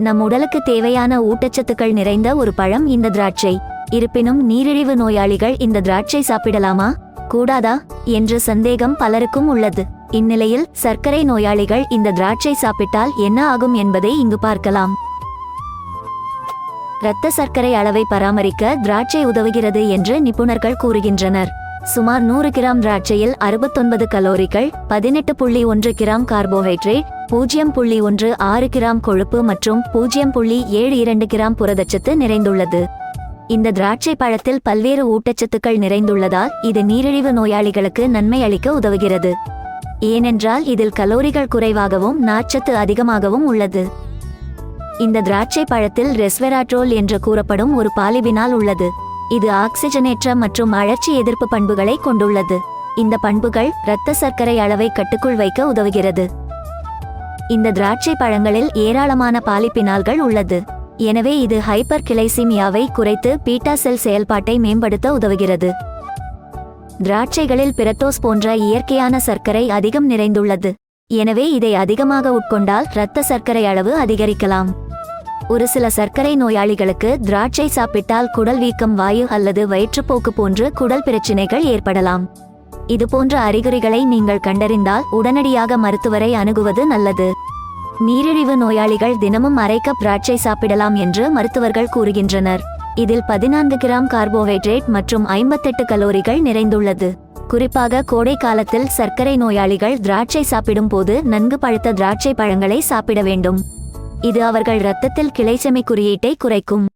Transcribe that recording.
நம் உடலுக்கு தேவையான ஊட்டச்சத்துக்கள் நிறைந்த ஒரு பழம் இந்த திராட்சை. இருப்பினும் நீரிழிவு நோயாளிகள் இந்த திராட்சை சாப்பிடலாமா? கூடாதா? என்ற சந்தேகம் பலருக்கும் உள்ளது. இந்நிலையில் சர்க்கரை நோயாளிகள் இந்த திராட்சை சாப்பிட்டால் என்ன ஆகும் என்பதை இங்கு பார்க்கலாம். இரத்த சர்க்கரை அளவை பராமரிக்க திராட்சை உதவுகிறது என்று நிபுணர்கள் கூறுகின்றனர். சுமார் நூறு கிராம் திராட்சையில் அறுபத்தொன்பது கலோரிகள் பதினெட்டு புள்ளி ஒன்று கிராம் கார்போஹைட்ரேட் பூஜ்ஜியம் புள்ளி ஒன்று ஆறு கிராம் கொழுப்பு மற்றும் பூஜ்ஜியம் புள்ளி ஏழு இரண்டு கிராம் புரதச்சத்து நிறைந்துள்ளது. இந்த திராட்சை பழத்தில் பல்வேறு ஊட்டச்சத்துக்கள் நிறைந்துள்ளதால் இது நீரிழிவு நோயாளிகளுக்கு நன்மை அளிக்க உதவுகிறது. ஏனென்றால் இதில் கலோரிகள் குறைவாகவும் நார்ச்சத்து அதிகமாகவும் உள்ளது. இந்த திராட்சை பழத்தில் ரெஸ்வெராட்ரோல் என்று கூறப்படும் ஒரு பாலிபினால் உள்ளது. இது ஆக்சிஜனேற்ற மற்றும் அழற்சி எதிர்ப்பு பண்புகளை கொண்டுள்ளது. இந்த பண்புகள் இரத்த சர்க்கரை அளவை கட்டுக்குள் வைக்க உதவுகிறது. இந்த திராட்சை பழங்களில் ஏராளமான பாலிப்பினால்கள் உள்ளது. எனவே இது ஹைப்பர் கிளைசிமியாவை குறைத்து பீட்டா செல் செயல்பாட்டை மேம்படுத்த உதவுகிறது. திராட்சைகளில் பிரத்தோஸ் போன்ற இயற்கையான சர்க்கரை அதிகம் நிறைந்துள்ளது. எனவே இதை அதிகமாக உட்கொண்டால் இரத்த சர்க்கரை அளவு அதிகரிக்கலாம். ஒரு சில சர்க்கரை நோயாளிகளுக்கு திராட்சை சாப்பிட்டால் குடல் வீக்கம் வாயு அல்லது வயிற்றுப்போக்கு போன்று குடல் பிரச்சினைகள் ஏற்படலாம். இதுபோன்ற அறிகுறிகளை நீங்கள் கண்டறிந்தால் உடனடியாக மருத்துவரை அணுகுவது நல்லது. நீரிழிவு நோயாளிகள் தினமும் அரைக்க திராட்சை சாப்பிடலாம் என்று மருத்துவர்கள் கூறுகின்றனர். இதில் பதினான்கு கிராம் கார்போஹைட்ரேட் மற்றும் ஐம்பத்தெட்டு கலோரிகள் நிறைந்துள்ளது. குறிப்பாக கோடை காலத்தில் சர்க்கரை நோயாளிகள் திராட்சை சாப்பிடும் போது நன்கு பழுத்த திராட்சை பழங்களை சாப்பிட வேண்டும். இது அவர்கள் இரத்தத்தில் கிளைச்சமை குறியீட்டை குறைக்கும்.